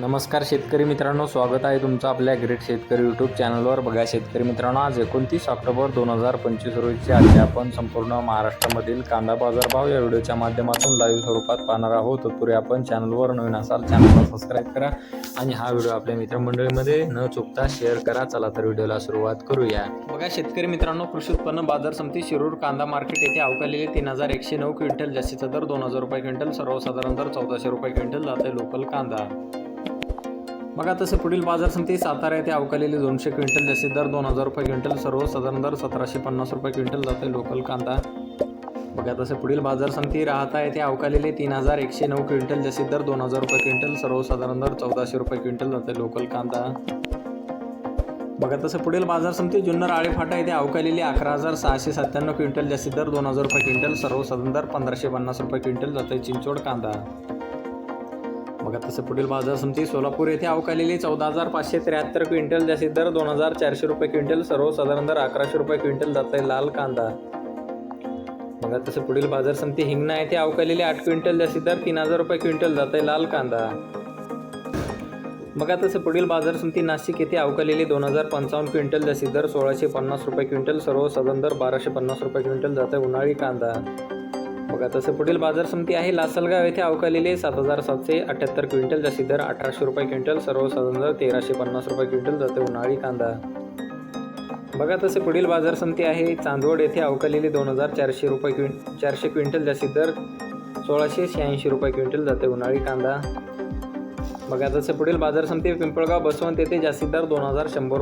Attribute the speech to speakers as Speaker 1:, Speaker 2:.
Speaker 1: नमस्कार शेतकरी मित्रांनो स्वागत आहे तुमचं आपल्या ग्रेट शेतकरी यूट्यूब चॅनलवर बघा शेतकरी मित्रांनो आज एकोणतीस ऑक्टोबर दोन हजार पंचवीस रोजीचे आज आपण संपूर्ण महाराष्ट्रामधील कांदा बाजारभाव या व्हिडिओच्या माध्यमातून लाईव्ह स्वरूपात पाहणार आहोत. तत्पूर्वी आपण चॅनलवर नवीन असाल चॅनलला सबस्क्राईब करा आणि हा व्हिडिओ आपल्या मित्रमंडळीमध्ये न चुकता शेअर करा. चला तर व्हिडिओला सुरुवात करूया. बघा शेतकरी मित्रांनो कृषी उत्पन्न बाजार समिती शिरूर कांदा मार्केट येथे अवकालेले तीन हजार एकशे नऊ क्विंटल जास्तीचा दर दोन हजार रुपये क्विंटल सर्वसाधारण दर चौदाशे रुपये क्विंटल जाते लोकल कांदा. बघा तसे पुढील बाजार समिती सातारा येथे अवकालेले दोनशे क्विंटल जसे दर दोन हजार रुपये क्विंटल सर्वसाधारण दर सतराशे पन्नास रुपये क्विंटल जाते लोकल कांदा. बघा तसे पुढील बाजार समिती राहता येथे अवकालेले तीन हजार एकशे नऊ क्विंटल जास्तीत दर दोन हजार रुपये क्विंटल सर्वसाधारण दर चौदाशे रुपये क्विंटल जाते लोकल कांदा. बघा तसं पुढील बाजार समिती जुन्नर आळेफाटा येथे अवकालेली अकरा हजार सहाशे सत्त्याण्णव क्विंटल जास्तीत दर दोन हजार रुपये क्विंटल सर्वसाधारण दर पंधराशे पन्नास रुपये क्विंटल जाते चिंचोड कांदा. बघा तसं पुढील बाजार समिती सोलापूर येथे अवकालेली चौदा हजार पाचशे त्र्याहत्तर क्विंटल जास्ती दर दोन हजार चारशे रुपये क्विंटल. सर्वसाधारण दर अकराशे रुपये क्विंटल जाते लाल कांदा. बघा तसं पुढील बाजार समिती हिंगणा येथे अवकालेली आठ क्विंटल जास्ती दर तीन हजार रुपये क्विंटल जाते लाल कांदा. बघा तसं पुढील बाजार समिती नाशिक येथे अवकालेली दोन हजार पंचावन्न क्विंटल जास्ती दर सोळाशे पन्नास रुपये क्विंटल. सर्वसाधारण दर बाराशे पन्नास रुपये क्विंटल जाते उन्हाळी कांदा. बघा तसं पुढील बाजार समिती आहे. लासलगाव येथे अवकालेले सात हजार सातशे अठ्याहत्तर क्विंटल जास्ती दर अठराशे रुपये क्विंटल सर्वसाधारण दर तेराशे पन्नास रुपये क्विंटल जाते उन्हाळी कांदा. बघा तसे पुढील बाजार समिती आहे. चांदवड येथे अवकालेली दोन हजार चारशे रुपये क्विं चारशे क्विंटल जास्तीत दर सोळाशे शहाऐंशी रुपये क्विंटल जाते उन्हाळी कांदा. बघा तसे पुढील बाजार समिती पिंपळगाव बसवंत येथे जास्तीत दर दोन हजार शंभर